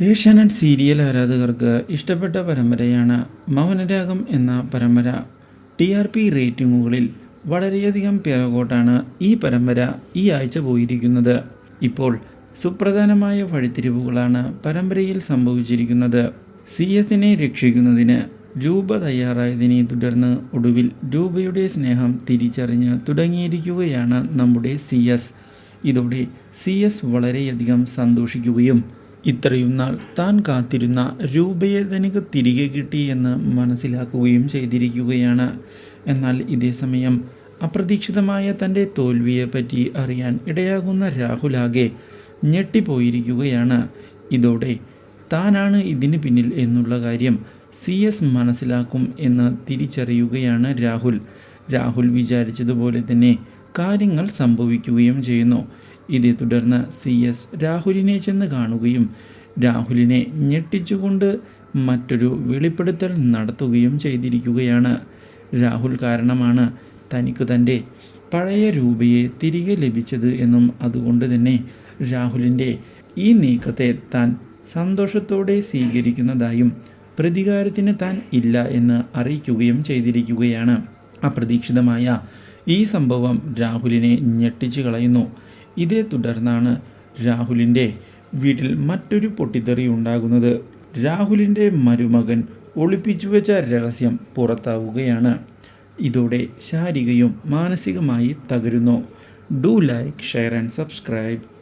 Asianet serial ആരാധകർക്ക് ഇഷ്ടപ്പെട്ട പരമ്പരയാണ് മൗനരാഗം എന്ന പരമ്പര. ടി ആർ പി റേറ്റിംഗുകളിൽ വളരെയധികം പിറകോട്ടാണ് ഈ പരമ്പര ഈ ആഴ്ച പോയിരിക്കുന്നത്. ഇപ്പോൾ സുപ്രധാനമായ വഴിത്തിരിവുകളാണ് പരമ്പരയിൽ സംഭവിച്ചിരിക്കുന്നത്. സി എസിനെ രക്ഷിക്കുന്നതിന് രൂപ തയ്യാറായതിനെ തുടർന്ന് ഒടുവിൽ രൂപയുടെ സ്നേഹം തിരിച്ചറിഞ്ഞ് തുടങ്ങിയിരിക്കുകയാണ് നമ്മുടെ സി എസ്. ഇതോടെ സി എസ് വളരെയധികം സന്തോഷിക്കുകയും ഇത്രയും നാൾ താൻ കാത്തിരുന്ന രൂപയെ തനിക്ക് തിരികെ കിട്ടി എന്ന് മനസ്സിലാക്കുകയും ചെയ്തിരിക്കുകയാണ്. എന്നാൽ ഇതേ സമയം അപ്രതീക്ഷിതമായ തന്റെ തോൽവിയെപ്പറ്റി അറിയാൻ ഇടയാകുന്ന രാഹുലാകെ ഞെട്ടിപ്പോയിരിക്കുകയാണ്. ഇതോടെ താനാണ് ഇതിന് പിന്നിൽ എന്നുള്ള കാര്യം സി എസ് മനസ്സിലാക്കും എന്ന് തിരിച്ചറിയുകയാണ് രാഹുൽ. രാഹുൽ വിചാരിച്ചതുപോലെ തന്നെ കാര്യങ്ങൾ സംഭവിക്കുകയും ചെയ്യുന്നു. ഇതേ തുടർന്ന് സി എസ് രാഹുലിനെ ചെന്ന് കാണുകയും രാഹുലിനെ ഞെട്ടിച്ചുകൊണ്ട് മറ്റൊരു വെളിപ്പെടുത്തൽ നടത്തുകയും ചെയ്തിരിക്കുകയാണ്. രാഹുൽ കാരണമാണ് തനിക്ക് തന്റെ പഴയ രൂപയെ തിരികെ ലഭിച്ചത് എന്നും അതുകൊണ്ട് തന്നെ രാഹുലിന്റെ ഈ നീക്കത്തെ താൻ സന്തോഷത്തോടെ സ്വീകരിക്കുന്നതായും പ്രതികാരത്തിന് താൻ ഇല്ല എന്ന് അറിയിക്കുകയും ചെയ്തിരിക്കുകയാണ്. അപ്രതീക്ഷിതമായ ഈ സംഭവം രാഹുലിനെ ഞെട്ടിച്ചു കളയുന്നു. ഇതേ തുടർന്നാണ് രാഹുലിന്റെ വീട്ടിൽ മറ്റൊരു പൊട്ടിത്തെറി ഉണ്ടാകുന്നത്. രാഹുലിന്റെ മരുമകൻ ഒളിപ്പിച്ചു വെച്ച രഹസ്യം പുറത്താവുകയാണ്. ഇതോടെ ശാരീരികയും മാനസികമായി തകരുന്നു. Do like share and subscribe.